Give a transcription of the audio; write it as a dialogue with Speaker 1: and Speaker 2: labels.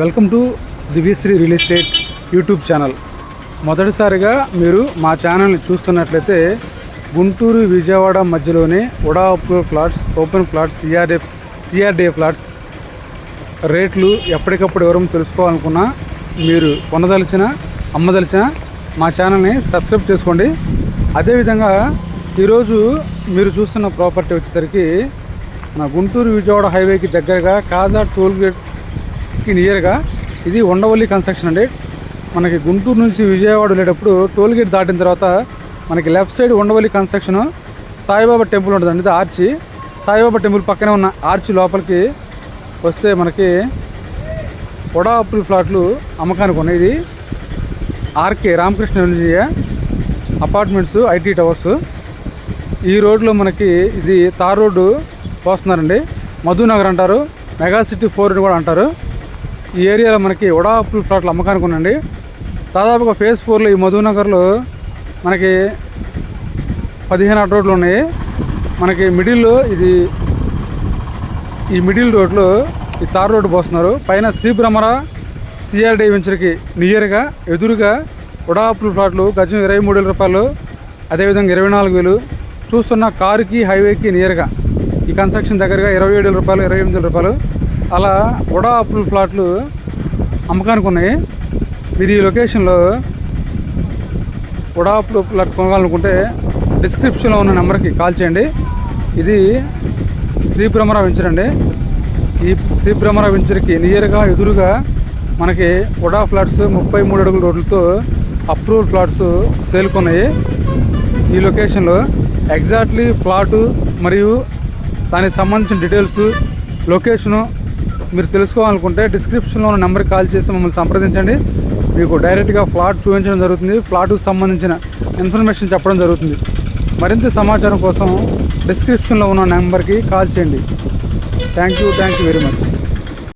Speaker 1: Welcome to Divyashri real estate YouTube channel. మొదటిసారిగా మీరు మా ఛానల్ని చూస్తున్నట్లయితే గుంటూరు విజయవాడ మధ్యలోనే UDA approve plots open plots CRDA CRDA plots రేట్లు ఎప్పటికప్పుడు వివరం తెలుసుకోవాలనుకున్నా మీరు కొనదలిచిన అమ్మదలిచిన మా ఛానల్ని సబ్స్క్రైబ్ చేసుకోండి. అదేవిధంగా ఈరోజు మీరు చూస్తున్న ప్రాపర్టీ వచ్చేసరికి మన గుంటూరు విజయవాడ హైవేకి దగ్గరగా కాజా టోల్ కి నియర్గా ఇది ఉండవల్లి కన్స్ట్రక్షన్ అండి. మనకి గుంటూరు నుంచి విజయవాడ వెళ్ళేటప్పుడు టోల్ గేట్ దాటిన తర్వాత మనకి left side Undavalli construction Saibaba temple ఉంటుందండి. ఇది ఆర్చి సాయిబాబా టెంపుల్ పక్కనే ఉన్న ఆర్చి లోపలికి వస్తే మనకి వడా ఫ్లాట్లు అమ్మకానికి ఉన్నాయి. ఇది RK Ramakrishna energy apartments IT towers. ఈ రోడ్లో మనకి ఇది తార్ రోడ్డు పోస్తున్నారండి. మధునగర్ అంటారు. మెగా సిటీ ఫోర్ అని కూడా అంటారు. ఈ ఏరియాలో మనకి వడా అప్పుల్ ఫ్లాట్లు అమ్మకానికి ఉందండి. దాదాపుగా ఫేజ్ ఫోర్లో ఈ మధునగర్లో మనకి పదిహేను అటు రోడ్లు ఉన్నాయి. మనకి మిడిల్లో ఇది ఈ మిడిల్ రోడ్లో ఈ తార్ రోడ్డు పోస్తున్నారు. పైన శ్రీబ్రహ్మర సిఆర్డి వెంచర్కి నియర్గా ఎదురుగా వడాపుల్ ఫ్లాట్లు గజం ఇరవై మూడు వేల రూపాయలు అదేవిధంగా ఇరవై నాలుగు వేలు. చూస్తున్న కారుకి హైవేకి నియర్గా ఈ కన్స్ట్రక్షన్ దగ్గరగా ఇరవై ఏడు వేల రూపాయలు ఇరవై ఎనిమిది వేల రూపాయలు. అలా ఉడా అప్రూవ్ ఫ్లాట్లు అమ్మకానికి ఉన్నాయి. మీరు ఈ లొకేషన్లో ఉడా అప్పుల్ ఫ్లాట్స్ కొనాలనుకుంటే డిస్క్రిప్షన్లో ఉన్న నెంబర్కి కాల్ చేయండి. ఇది శ్రీబ్రహ్మరా వెంచర్ అండి. ఈ శ్రీ శ్రీబ్రహ్మరా వెంచర్కి నియర్గా ఎదురుగా మనకి ఉడా ఫ్లాట్స్ ముప్పై మూడు అడుగుల రోడ్లతో అప్రూవల్ ఫ్లాట్స్ సేల్కొన్నాయి ఈ లొకేషన్లో ఎగ్జాక్ట్లీ ప్లాటు మరియు దానికి సంబంధించిన డీటెయిల్స్ లొకేషను మీరు తెలుసుకోవాలనుకుంటే డిస్క్రిప్షన్లో ఉన్న నెంబర్కి కాల్ చేసి మమ్మల్ని సంప్రదించండి. మీకు డైరెక్ట్గా ఫ్లాట్ చూపించడం జరుగుతుంది. ఫ్లాట్కు సంబంధించిన ఇన్ఫర్మేషన్ చెప్పడం జరుగుతుంది. మరింత సమాచారం కోసం డిస్క్రిప్షన్లో ఉన్న నెంబర్కి కాల్ చేయండి. Thank you thank you very much